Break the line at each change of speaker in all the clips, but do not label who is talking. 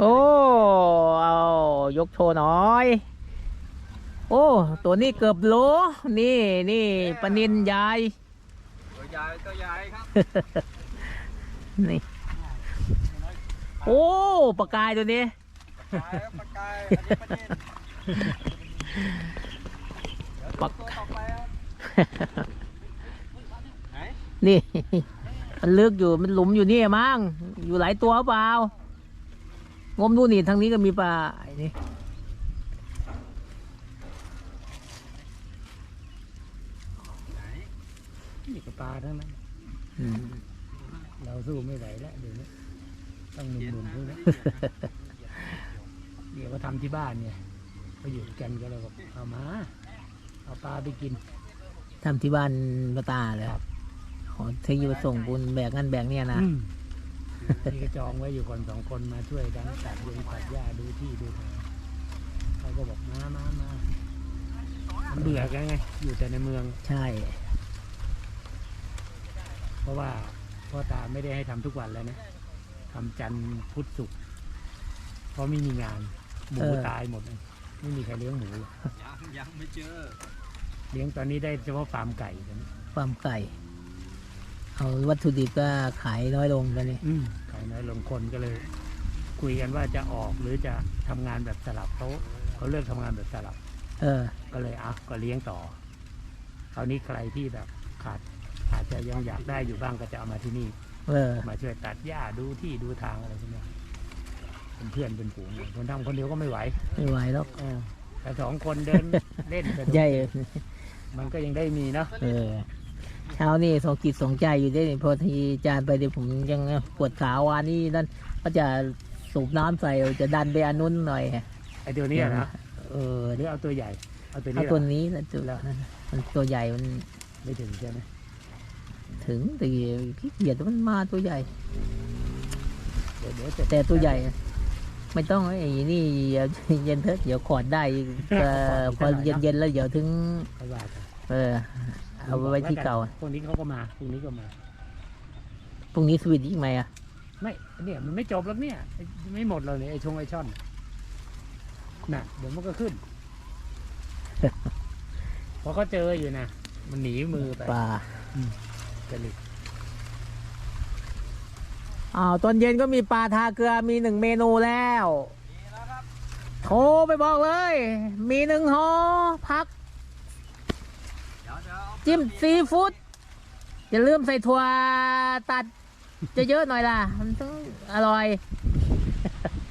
โอ้เอายกโชว์หน่อย โอ้ ตัวนี้เกือบโล นี่นี่ปลานินยาย
ตัวใหญ่ตัวใหญ่ครับ
นี่ โอ้ปลากายตัวนี้
ปลากายครับปลากายอันนี้ประเด็นเดี๋ยว
ปัก
ตัวต่อไปครับไหน
นี่ มันลึกอยู่มันหลุมอยู่นี่มั้งอยู่หลายตัวเปล่า งมดูนี่ทางนี้ก็มีปลาไอ้นี่
นี่ก็ปลาทั้งนั้น
อืม
เราสู้ไม่ไหวแล้วเดี๋ยวนี้ต้องห
เขียน
นุ่ม
นะ
ๆด้วยนะเดี๋ยวก็ทำที่บ้านเนี่ยก็อยู่กันก็เลยบอกเอามา เอาปลาไปกิน
ทำที่บ้านปลาตาเลย
ครับ
ขอเทคโยส่งบุญแบกนั่นแบกเนี่ยนะ
อืม นี่ก็จองไว้อยู่คนสองคนมาช่วยกันตัดยงตัดหญ้าดูที่ดูทางเขาก็บอกมามามามันเบื่อกันไง อยู่แต่ในเมือง
ใช่
เพราะว่าพ่อตาไม่ได้ให้ทำทุกวันแล้วนะทำจันทร์พุธศุกร์เพราะไม่มีงาน หมูตายหมดเลยไม่มีใครเลี้ยงหมูเลย
ยังยังไม่เจอ
เลี้ยงตอนนี้ได้เฉพาะฟาร์มไก่ตอนนี้
ความไก่ เอาวัตถุดิบก็ขายน้อยลงตอนนี้
อืมไก่น้อยลงคนก็เลย คุยกันว่าจะออกหรือจะทำงานแบบสลับเขาเขาเลือกทำงานแบบสลับ
เออ
ก็เลยอะก็เลี้ยงต่อคราวนี้ใครที่แบบขาดอาจจะยังอยากได้อยู่บ้างก็จะเอามาที่นี่
เออ
มาช่วยตัดหญ้าดูที่ดูทางอะไรพวกเนี้ยเป็นเพื่อนเป็นฝูงเลยคนทำคนเดียวก็ไม่ไหว
ไม่ไหวแล้ว
เออแต่สองคนเดิน เล่นสนุก
ใหญ่
มันก็ยังได้มีเนาะ
เออ เช้านี่สองกิจสองใจอยู่ได้พอทีจานไปเดี๋ยวผมยังปวดขาวานนี่นั่นก็จะสูบน้ำใส่จะดันไปอันนู้นหน่อย
ไอตัวเนี้ยนะ
เออ
หรือเอาตัวใหญ่เอาตัว
เอา
นี้
ตัว
เหรอ
นี้นะตัวมันตัวใหญ่มัน
ไม่ถึงใช่ไหม
ถึงแต่ขี้เกียจมันมาตัวใหญ่
เดี๋ยวเดี๋ยวจะ
แต่ตัวใหญ่ไม่ต้องไอ้นี่เดี๋ยวเย็นเถอะเดี๋ยวขอดได้เอ่อพอเย็นเย็นๆแล้วเดี๋ยวถึง
ค่อยว่ากัน
เออ เอาไว้ที่เก่า
พวกนี้เขาก็มาพวกนี้ก็มา
พรุ่งนี้สวิตช์อีกไหมอะ
ไม่เนี่ยมันไม่จบแล้วเนี่ยไอ้ไม่หมดเลยเนี่ยไอชงไอช่อนน่ะ เดี๋ยวมันก็ขึ้นเพราะเขาเจออยู่นะมันหนีมือไป
ปลา
จริต
อ้าวตอนเย็นก็มีปลาทาเกลือมีหนึ่งเมนูแล้ว
มีแล้วครับ
โทรไปบอกเลย มีหนึ่งห่อพัก
เดี๋ยวเดี๋ยวเอา
จิ้มซีฟู้ดอย่าลืมใส่ถั่วตัด จะเยอะๆหน่อยล่ะ มันต้องอร่อย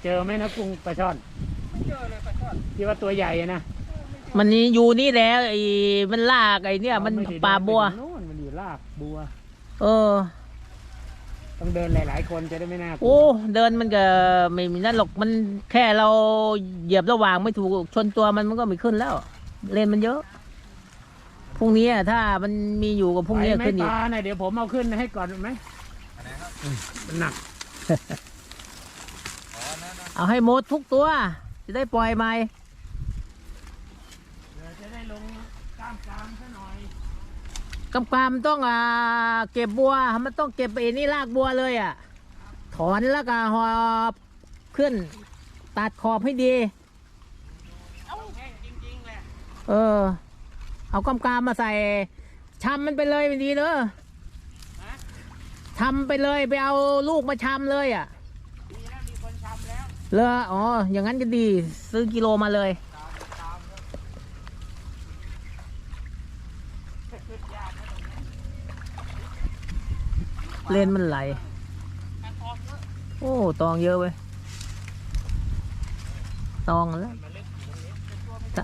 เจอไหมนะกุ้งปลาช่อน
ไม่เจอเลยปลาช่อน
ที่ว่าตัวใหญ่อะนะ
มันนี่อยู่นี่แล้วไอ้มันลากไอ้เนี่ย มัน
ไได้
ปลาบัว
เดินไปถึงโน่นมันอยู่ลากบัว
เออ
ต้องเดินหลาย ๆ คนจะได้ไม่น่ากลั
โอ้
ว
เดินมันก็ไม่มีนั่นหรอกมันแค่เราเหยียบระหว่างไม่ถูกชนตัวมันมันก็ไม่ขึ้นแล้ว เลนมันเยอะ พรุ่งนี้อะถ้ามันมีอยู่กับพรุ่งนี้
ไหวไหม
ขึ้นอี
ป
ก
ลาน่ะเดี๋ยวผมเอาขึ้นให้ก่อนไหม
อันไหนครับ
มันหนัก
อ๋อนั่นนะ
เอาให้หมดทุกตัว จะได้ปล่อยใหม่
เดี๋ยวจะได้ลงกล้ามกรามซะหน่อย
กำกามต้องอ่าเก็บบัว มันต้องเก็บไอ้นี่รากบัวเลยอะ ถอนแล้วก็หอบขึ้น ตัดขอบให้ดี
แห้งจริงๆแหละ
เออ เอากำกามมาใส่ชำมันไปเลยเป็นดีเนอะทำไปเลยไปเอาลูกมาชำเลยอะ
มีแล้วมีคนทำแล้ว
เลออ๋ออย่างนั้นก็ดี ซื้อกิโลมาเลย
ตามตามครับ
เลนมันไหล โอ้ ตองเยอะเว้ย ตองแล้วตะ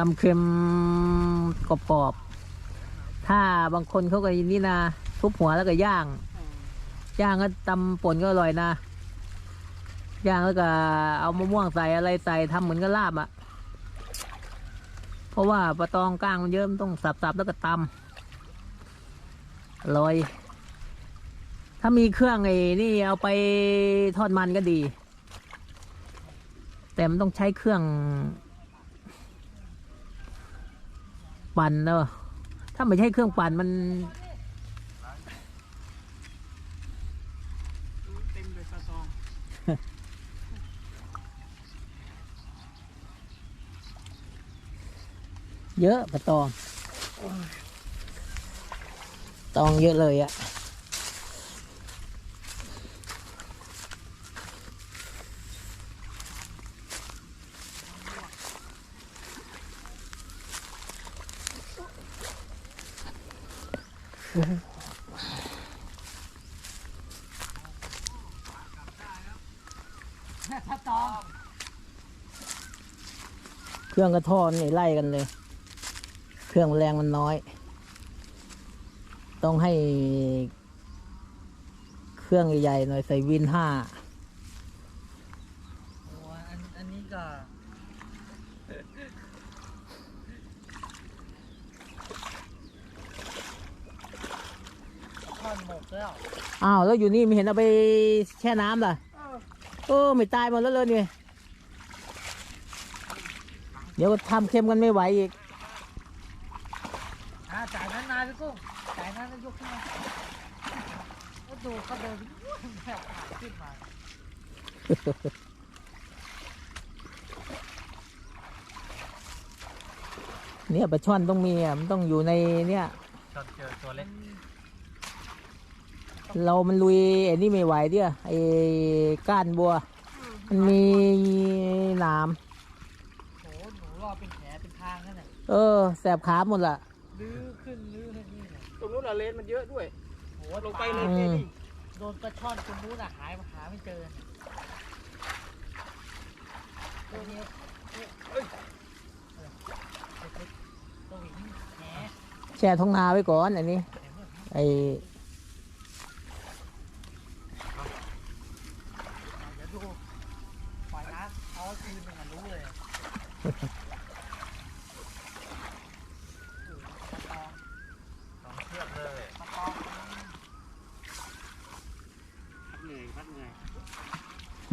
ทำเค็มกรอบๆถ้าบางคนเขาก็นี่นะทุบหัวแล้วก็ย่าง ย่างก็ตำป่นก็อร่อยนะ ย่างแล้วก็เอามะม่วงใส่อะไรใส่ทำเหมือนกับลาบอะเพราะว่าปลาตองก้างมันเยอะมันต้องสับๆแล้วก็ตำอร่อย ถ้ามีเครื่องไอ้นี่เอาไปทอดมันก็ดี แต่มันต้องใช้เครื่อง ปั่นเนอะถ้าไม่ใช่เครื่องปั่นมันเยอะปะตอง ตองเยอะเลยอะ เครื่องกระท่อนนี่ไล่กันเลย เครื่องแรงมันน้อย ต้องให้ เครื่องใหญ่ๆหน่อยใส่วินห้า
โอ้อันอันนี้ก็ท่อนหมดแล้ว
อ้าวแล้วอยู่นี่ไม่เห็นเอาไปแช่น้ำล่ะเออไม่ตายหมดแล้วเลยนี่เดี๋ยวก็ทำเค็มกันไม่ไหวอีก
อ่าจ่ายนั้นนานพี่กุ้งจ่ายนั้นแล้วยกขึ้นมาแล้วดูเขาเดินแบบขาขึ้นมา
เนี่ยปลาช่อนต้องมีอะมันต้องอยู่ในเนี่ย
จนเจอตัวเล็ก
เรามันลุยไอ้นี่ไม่ไหวเดียไอ้ก้านบัว มันมีหนาม
โหหนูรอเป็นแผลเป็นทางนั่นแหละ
เออ แสบขาหมดละ
ลื้อขึ้นลื้อขึ้นนี่เนี่ย
ตรงนู้นอะเลนมันเยอะด้วย
โห
ลงไป
ป
เล
ลาย
อืม
โดนปลาช่อนตรงนู้นอะหายหาไม่เจอตัวนี้เอ้ยตัวหินแห
แช่ท้องนาไว้ก่อนอันนี้ ไอ้
เดี๋ยวดูปล่อยน้ำเอาคืนหนึ่งอะรู้เลย
สองเชือกเลย
ปลาตอง
พักเหนื่อยพักเหนื่อย
ร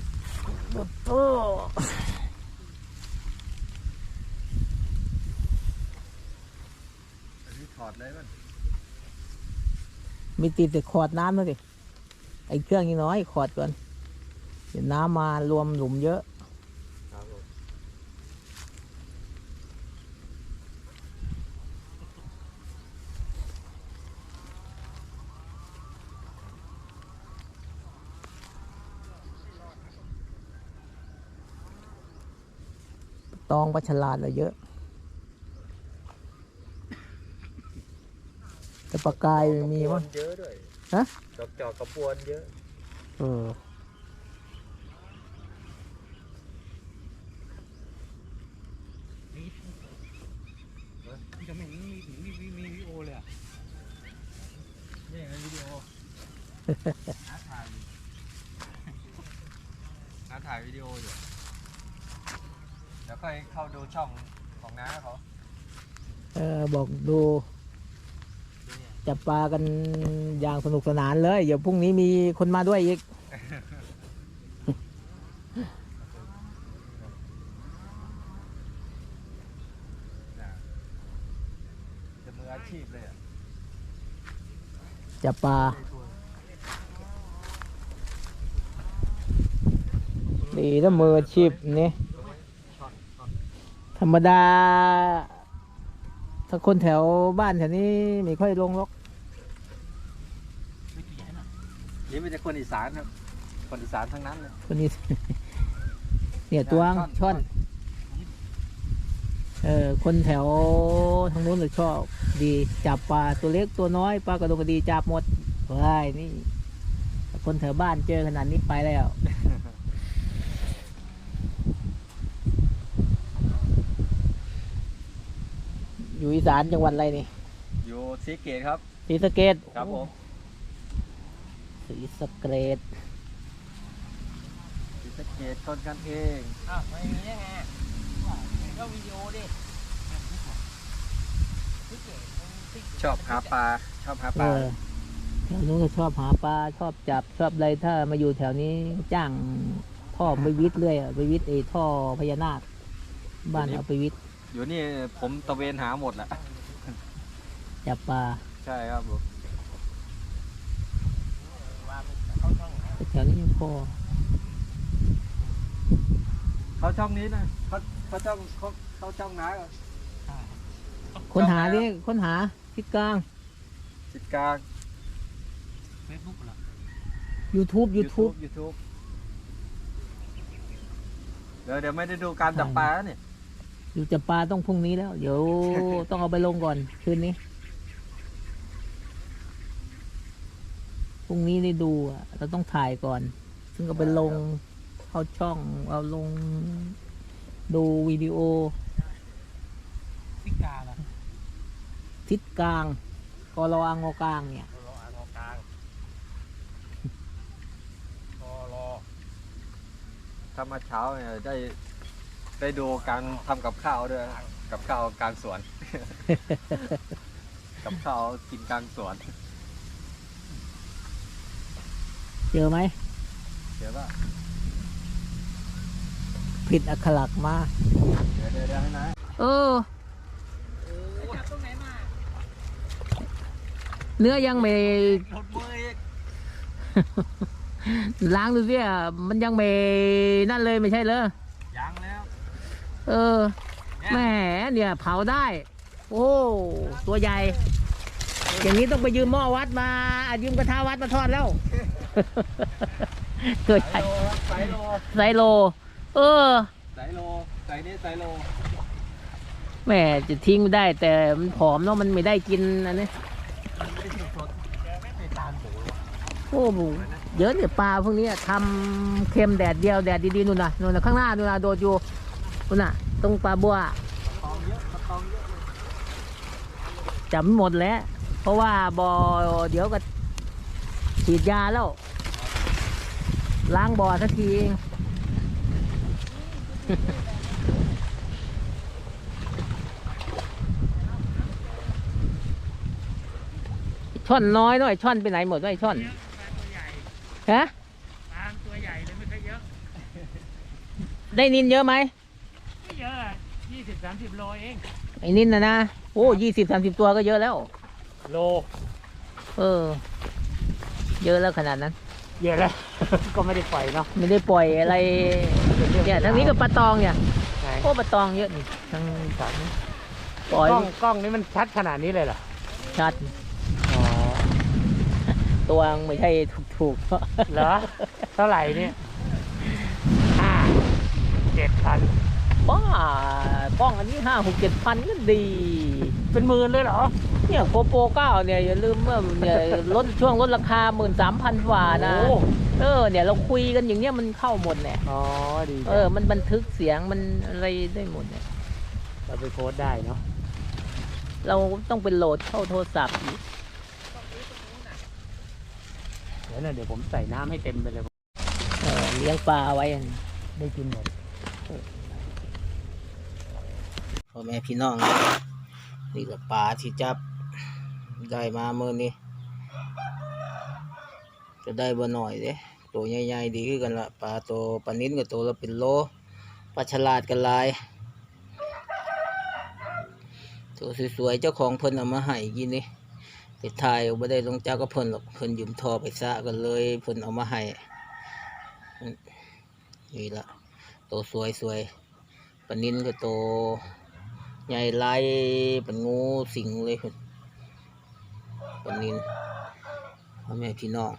ถรถโต
อันนี้ถอดเลยมัน
มีติดแต่ขอดน้ำแล้วดิไอ้เครื่องยังน้อยขอดก่อนเดี๋ยวน้ำมารวมหลุมเยอะตองปลาฉลาดเราเยอะ แต่ ปลากายมีมั้ง
เยอะด้วย
ฮะ
ดอกจอกกระปวนเยอะ
เออ
จะไม่เห็นมีถึงมีมีมีวิดีโอเลยอะ
นี่ไงวิดีโอน้าถ่ายอยู่น้าถ่ายวิดีโออยู่ เดี๋ยวค่อยเข้าดูช่องของน้าเขา
เออบอกดู จับปลากันอย่างสนุกสนานเลย เดี๋ยวพรุ่งนี้มีคนมาด้วยอีก
จะมืออาชีพเลยอะ
จับปลา ดีถ้ามืออาชีพนี่ธรรมดาถ้าคนแถวบ้านแถวนี้ไม่ค่อยลงหรอก
นี่เป็นแต่คนอีสานครับคนอีสานทั้งนั้นเลย
คนนี้ เนี่ยตวง
ช่อน
ช่อนเออคนแถวทางนู้นจะชอบดีจับปลาตัวเล็กตัวน้อยปลากระดงกระดีจับหมดเฮ้ยนี่แต่คนแถวบ้านเจอขนาดนี้ไปแล้ว อยู่อีสานจังหวัดอะไรนี่
อยู่ซีเกตครับ
ศรีสะเกด
ครับผม
ศรีสะเกด
ซีสะเกตคนกันเอง
อ้าวไม่มีได้ไงก็วิดีโอดิ
ชอบหาปลาชอบหา
เอ
ปลา
อแถวนู้นก็ชอบหาปลาชอบจับชอบอะไรถ้ามาอยู่แถวนี้จ้างท่อไปวิทย์เรื่อยอะไปวิทย์ไอ้ท่อพญานาคบ้านเอาไปวิทย์
อยู่นี่ผมตะเวนหาหมดแหละ
จับปลา
ใช่ครับผม
แต่แถวนี้ยังพอ
เขาช่องนี้นะเขาเขาช่องเขาเขาช่องน้าก่อน
ค้นหาดิค้นหาทิศกลาง
จิตกลาง
เฟซบุ๊กเหรอ
YouTube YouTube
ยูทูบเดี๋ยวเดี๋ยวไม่ได้ดูการจับปลาแล้วเนี่ย
อยู่จับปลาต้องพรุ่งนี้แล้ว เดี๋ยวต้องเอาไปลงก่อนคืนนี้ พรุ่งนี้ได้ดูอะเราต้องถ่ายก่อน ซึ่งก็ไปลงเข้าช่องเอาลงดูวิดีโอ
ซิกาเหรอ
ทิศกลางกรออังกลางเนี่ย
รออ่านกลางรอรอ
ถ้ามาเช้าเนี่ยได้ได้ดูการทำกับข้าวด้วยนะกับข้าวกลางสวน กับข้าวกินกลางสวน
เจอไหม
เดี๋ยวว่า
ผิดอักขลักมา
เดี๋ยวเดี๋ยวเดี๋ยวให้นะ
เออ
จับตรงไหนมา
เนื้อยังไม่
หมดมืออีก
ล้างดูสิอะมันยังไม่นั่นเลยไม่ใช่เหรอ
ยังแล้ว
เออแหมเนี่ยเผาได้ โอ้ ตัวใหญ่ อย่างนี้ต้องไปยืมหม้อวัดมาอะยืมกระทะวัดมาทอดแล้ว ตัวใหญ่
ไซโล
ไซโล เออ
ไซโลไซนี่ไซโล
แหมจะทิ้งไม่ได้แต่มันผอมเนาะมันไม่ได้กินอันนี้
ไม่ถูกสด
ไม่ตามดู
โอ้โหเยอะเนี่ยปลาพวกนี้ทำเค็มแดดเดียวแดดดีๆนู่นน่ะนู่นน่ะข้างหน้านู่นน่ะโดดอยู่นู่นน่ะตรงปลาบัว
ตองเยอะตองเยอะเลย
จำไม่หมดแล้ว เพราะว่าบอเดี๋ยวก็ ฉีดยาแล้ว ล้างบ่อสักทีเองช่อนน้อยหน่อยช่อนไปไหนหมดวะไอ้ช่อน
ปลาตัวใหญ่
ฮะ
ปลาตัวใหญ่เลยไม่ค่อยเยอะ
ได้นินเยอะไหม
ไม่เยอะยี่สิบสามสิบโลเอง
ไอ้นินนะนะ โอ้ยี่สิบสามสิบตัวก็เยอะแล้ว
โล
เออ เยอะแล้วขนาดนั้น
เยอะแล้ว ก็ไม่ได้ปล่อยเนาะ
ไม่ได้ปล่อยอะไรเนี่ยทางนี้ก็ปลาตองเนี่ย
ไหน
โอ้ปลาตองเยอะนี่ทางฝั่งนี้ปล่อย
กล้องกล้องนี้มันชัดขนาดนี้เลยเหรอ
ชัด
อ๋อ
ตัวไม่ใช่ถูกๆ
เหรอเท่าไหร่เนี่ยห้าเจ็ดพัน
บ้ากล้องอันนี้ห้าหกเจ็ดพันก็ดี
เป็นหมื่นเลยเหรอ
เนี่ยโกโปรเก้าเนี่ยอย่าลืมว่าเนี่ยลดช่วงลดราคาหมื่นสามพันกว่านะ
โอ้
เออเนี่ยเราคุยกันอย่างเนี้ยมันเข้าหมดเนี่ย
อ๋อดีจัง
เออ มันบันทึกเสียงมันอะไรได้หมดเนี่ย
เราไปโพสต์ได้เนาะ
เราต้องเป็นโหลดเข้าโทรศัพท์อีก
เดี๋ยวนะเดี๋ยวผมใส่น้ำให้เต็มไปเลย
เออเลี้ยงปลาไว้
ได้กินหมด
พ่อแม่พี่น้อง นี่ก็ปลาที่จับได้มาเมื่อนี้จะได้บ่หน่อยเด้ตัวใหญ่ๆดีขึ้นกันละปลาตัวปลานิ้นกับตัวละเป็นโลปลาฉลาดกันลายตัวสวยๆเจ้าของเพิ่นเอามาให้กินนี่ไปถ่ายเอาบ่ได้ลงจ้าก็เพิ่นหรอกเพิ่นยืมทอไปซะกันเลยเพิ่นเอามาให้นี่ละตัวสวยๆปลานิ้นก็ตัว ใหญ่หลายเป็นงูสิงเลยเพิ่นปลานิ้นพ่อแม่พี่น้อง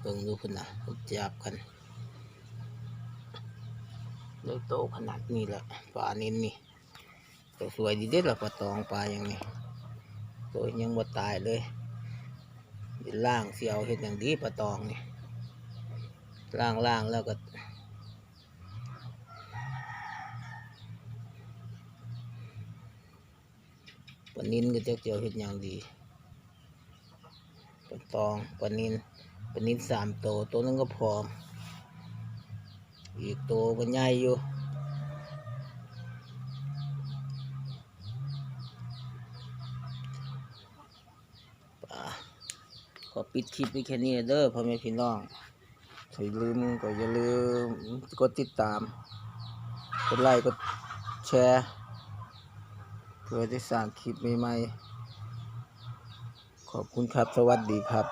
เบิ่งดูเพิ่นน่ะจับกันเลยโตขนาดนี้แหละปลานินนี่ตัวสวยดีเด็ดละปลาตองปลาอย่างนี้ตัวยังบ่ตายเลยล่างเสียวเห็นอย่างดีปลาตองนี่ล่างล่างแล้วก็ ปนินก็จะเจียวเห็นอย่างดีปตองปนินปนินสามโตตัวนึงก็พร้อม อีกตัวมันใหญ่อยู่ป่าขอปิดคลิปไว้แค่นี้เด้อพ่อแม่พี่น้องถ้าลืมก็อย่าลืมกดติดตาม กดไลค์ กดแชร์ เพื่อจะสร้างคลิปใหม่ๆ ขอบคุณครับ สวัสดีครับ